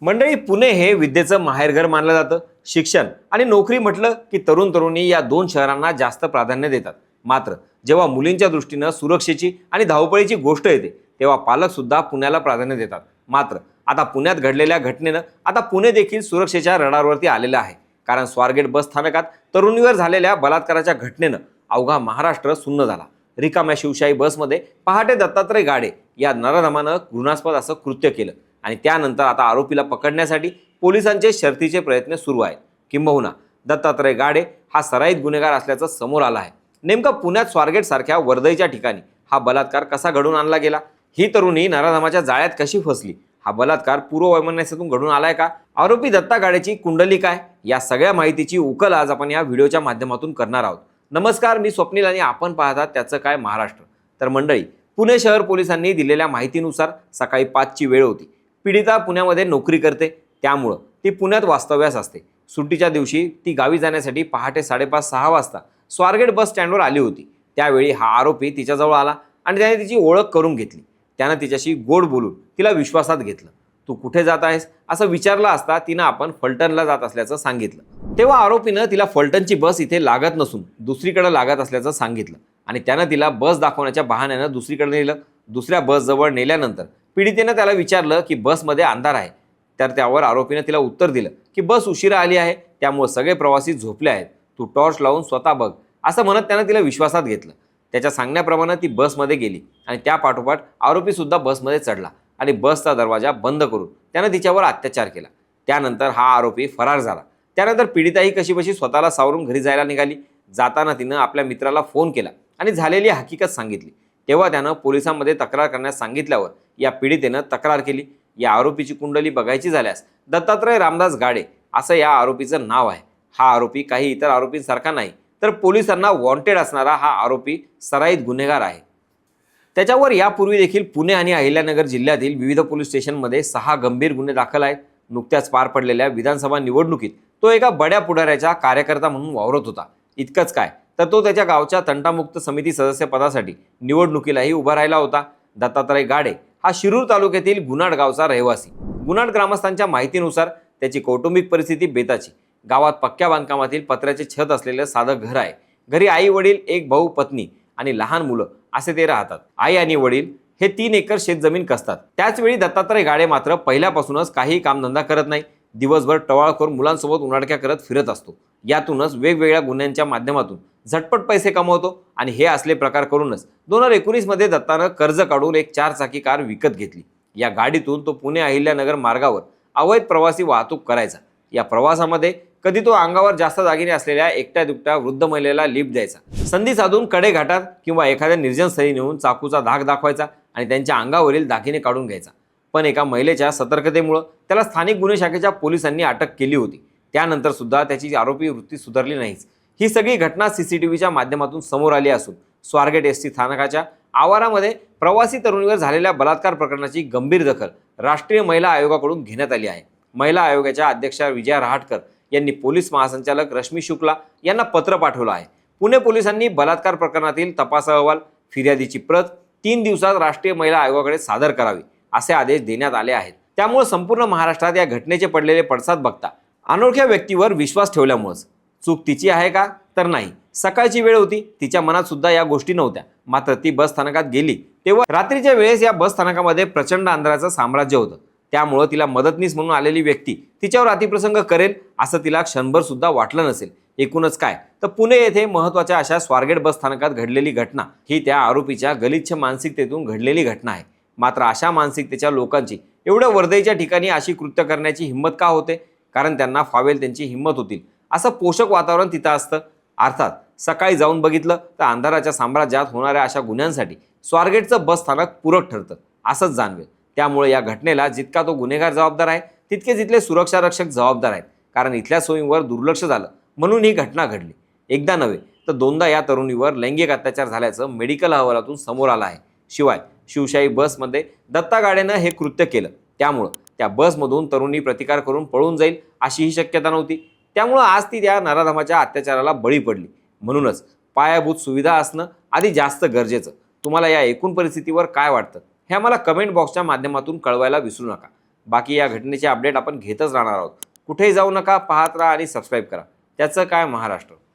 मंडळी पुणे हे विद्येचं माहेरघर मानलं जातं. शिक्षण आणि नोकरी म्हटलं की तरुण तरुणी या दोन शहरांना जास्त प्राधान्य देतात. मात्र जेव्हा मुलींच्या दृष्टीनं सुरक्षेची आणि धावपळीची गोष्ट येते तेव्हा पालकसुद्धा पुण्याला प्राधान्य देतात. मात्र आता पुण्यात घडलेल्या घटनेनं आता पुणे देखील सुरक्षेच्या रडारवरती आलेलं आहे. कारण स्वारगेट बस स्थानकात तरुणीवर झालेल्या बलात्काराच्या घटनेनं अवघा महाराष्ट्र सुन्न झाला. रिकाम्या शिवशाही बसमध्ये पहाटे दत्तात्रय गाडे या नरधमानं घृणास्पद असं कृत्य केलं. आणि त्यानंतर आता आरोपीला पकडण्यासाठी पोलिसांचे शर्थीचे प्रयत्न सुरू आहेत. किंबहुना दत्तात्रय गाडे हा सराईत गुन्हेगार असल्याचं समोर आलं आहे. नेमका पुण्यात स्वारगेट सारख्या वर्दईच्या ठिकाणी हा बलात्कार कसा घडून आणला गेला? ही तरुणी नराधामाच्या जाळ्यात कशी फसली? हा बलात्कार पूर्ववैमनस्यातून घडून आलाय का? आरोपी दत्ता गाडेची कुंडली काय? या सगळ्या माहितीची उकल आज आपण या व्हिडिओच्या माध्यमातून करणार आहोत. नमस्कार मी स्वप्नील आणि आपण पाहतात त्याचं काय महाराष्ट्र. तर मंडळी पुणे शहर पोलिसांनी दिलेल्या माहितीनुसार सकाळी पाचची वेळ होती. पीडिता पुण्यामध्ये नोकरी करते त्यामुळं ती पुण्यात वास्तव्यास असते. सुट्टीच्या दिवशी ती गावी जाण्यासाठी पहाटे साडेपाच सहा वाजता स्वारगेट बस स्टँडवर आली होती. त्यावेळी हा आरोपी तिच्याजवळ आला आणि त्याने तिची ओळख करून घेतली. त्यानं तिच्याशी गोड बोलून तिला विश्वासात घेतलं. तू कुठे जात आहेस? असं विचारलं असता तिनं आपण फलटणला जात असल्याचं सांगितलं. तेव्हा आरोपीनं तिला फलटणची बस इथे लागत नसून दुसरीकडे लागत असल्याचं सांगितलं आणि त्यानं तिला बस दाखवण्याच्या बहाण्यानं दुसरीकडे नेलं. दुसऱ्या बसजवळ नेल्यानंतर पीडितेनं त्याला विचारलं की बसमध्ये अंधार आहे. तर त्यावर आरोपीनं तिला उत्तर दिलं की बस उशिरा आली आहे त्यामुळे सगळे प्रवासी झोपले आहेत. तू टॉर्च लावून स्वतः बघ असं म्हणत त्यानं तिला विश्वासात घेतलं. त्याच्या सांगण्याप्रमाणे ती बसमध्ये गेली आणि त्या पाठोपाठ आरोपीसुद्धा बसमध्ये चढला आणि बसचा दरवाजा बंद करून त्यानं तिच्यावर अत्याचार केला. त्यानंतर हा आरोपी फरार झाला. त्यानंतर पीडिताही कशीबशी स्वतःला सावरून घरी जायला निघाली. जाताना तिनं आपल्या मित्राला फोन केला आणि झालेली हकीकत सांगितली. तेव्हा त्यानं पोलिसांमध्ये तक्रार करण्यास सांगितल्यावर या पीडितेनं तक्रार केली. या आरोपीची कुंडली बघायची झाल्यास दत्तात्रय रामदास गाडे असं या आरोपीचं नाव आहे. हा आरोपी काही इतर आरोपींसारखा नाही तर पोलिसांना वॉन्टेड असणारा हा आरोपी सराईत गुन्हेगार आहे. त्याच्यावर यापूर्वी देखील पुणे आणि अहिल्यानगर जिल्ह्यातील विविध पोलीस स्टेशनमध्ये सहा गंभीर गुन्हे दाखल आहेत. नुकत्याच पार पडलेल्या विधानसभा निवडणुकीत तो एका बड्या पुढाऱ्याच्या कार्यकर्ता म्हणून वावरत होता. इतकंच काय तर तो त्याच्या गावच्या तंटामुक्त समिती सदस्यपदासाठी निवडणुकीलाही उभा राहिला होता. दत्तात्रय गाडे हा शिरूर तालुक्यातील गुनाड गावचा रहिवासी. गुनाड ग्रामस्थांच्या माहितीनुसार त्याची कौटुंबिक परिस्थिती बेताची. गावात पक्क्या बांधकामातील पत्र्याचे छत असलेलं साधं घर आहे. घरी आई वडील एक भाऊ पत्नी आणि लहान मुलं असे ते राहतात. आई आणि वडील हे तीन एकर शेतजमीन कसतात. त्याचवेळी दत्तात्रय गाडे मात्र पहिल्यापासूनच काही कामधंदा करत नाही. दिवसभर टवाळखोर मुलांसोबत उन्हाडक्या करत फिरत असतो. यातूनच वेगवेगळ्या गुन्ह्यांच्या माध्यमातून झटपट पैसे कमवतो आणि हे असले प्रकार करूनच दोन हजार एकोणीसमध्ये दत्तानं कर्ज काढून एक चार चाकी कार विकत घेतली. या गाडीतून तो पुणे अहिल्यानगर मार्गावर अवैध प्रवासी वाहतूक करायचा. या प्रवासामध्ये कधी तो अंगावर जास्त दागिने असलेल्या एकट्या दुकट्या वृद्ध महिलेला लिफ्ट द्यायचा. संधी साधून कडे घाटात किंवा एखाद्या निर्जन स्थळी नेऊन चाकूचा धाक दाखवायचा आणि त्यांच्या अंगावरील दागिने काढून घ्यायचा. पण एका महिलेच्या सतर्कतेमुळं त्याला स्थानिक गुन्हे शाखेच्या पोलिसांनी अटक केली होती. त्यानंतर सुद्धा त्याची आरोपी वृत्ती सुधारली नाहीच. ही सगळी घटना सी सी टी व्हीच्या माध्यमातून समोर आली असून स्वारगेट एस टी स्थानकाच्या आवारामध्ये प्रवासी तरुणीवर झालेल्या बलात्कार प्रकरणाची गंभीर दखल राष्ट्रीय महिला आयोगाकडून घेण्यात आली आहे. महिला आयोगाच्या अध्यक्षा विजया रहाटकर यांनी पोलीस महासंचालक रश्मी शुक्ला यांना पत्र पाठवलं आहे. पुणे पोलिसांनी बलात्कार प्रकरणातील तपास अहवाल फिर्यादीची प्रत तीन दिवसात राष्ट्रीय महिला आयोगाकडे सादर करावी असे आदेश देण्यात आले आहेत. त्यामुळे संपूर्ण महाराष्ट्रात या घटनेचे पडलेले पडसाद बघता अनोळख्या व्यक्तीवर विश्वास ठेवल्यामुळंच. चूक तिची आहे का? तर नाही. सकाळची वेळ होती तिच्या मनात सुद्धा या गोष्टी नव्हत्या. मात्र ती बस स्थानकात गेली. तेव्हा रात्रीच्या वेळेस या बस स्थानकामध्ये प्रचंड अंधाराचं साम्राज्य होतं. त्यामुळं तिला मदतनीस म्हणून आलेली व्यक्ती तिच्यावर अतिप्रसंग करेल असं तिला क्षणभर सुद्धा वाटलं नसेल. एकूणच काय? तर पुणे येथे महत्त्वाच्या अशा स्वारगेट बस स्थानकात घडलेली घटना ही त्या आरोपीच्या गलिच्छ मानसिकतेतून घडलेली घटना आहे. मात्र अशा मानसिकतेच्या लोकांची एवढ्या वर्दईच्या ठिकाणी अशी कृत्य करण्याची हिंमत का होते? कारण त्यांना फावेल त्यांची हिंमत होतील असं पोषक वातावरण तिथं असतं. अर्थात सकाळी जाऊन बघितलं तर अंधाराच्या साम्राज्यात होणाऱ्या अशा गुन्ह्यांसाठी स्वारगेटचं बस स्थानक पूरक ठरतं असंच जाणवेल. त्यामुळे या घटनेला जितका तो गुन्हेगार जबाबदार आहे तितके जितले सुरक्षा रक्षक जबाबदार आहेत. कारण इथल्या सोयींवर दुर्लक्ष झालं म्हणून ही घटना घडली. एकदा नव्हे तर दोनदा या तरुणीवर लैंगिक अत्याचार झाल्याचं मेडिकल अहवालातून समोर आलं आहे. शिवाय शिवशाही बसमध्ये दत्ता गाड्यानं हे कृत्य केलं. त्यामुळं त्या बसमधून तरुणी प्रतिकार करून पळून जाईल अशी ही शक्यता नव्हती. त्यामुळं आज ती त्या नराधमाच्या अत्याचाराला बळी पडली. म्हणूनच पायाभूत सुविधा असणं आधी जास्त गरजेचं. तुम्हाला या एकूण परिस्थितीवर काय वाटतं? हे आम्हाला कमेंट बॉक्सच्या माध्यमातून कळवायला विसरू नका. बाकी या घटनेचे अपडेट आपण घेतच राहणार आहोत. कुठेही जाऊ नका पाहत राहा आणि सबस्क्राईब करा. त्याचं काय महाराष्ट्र?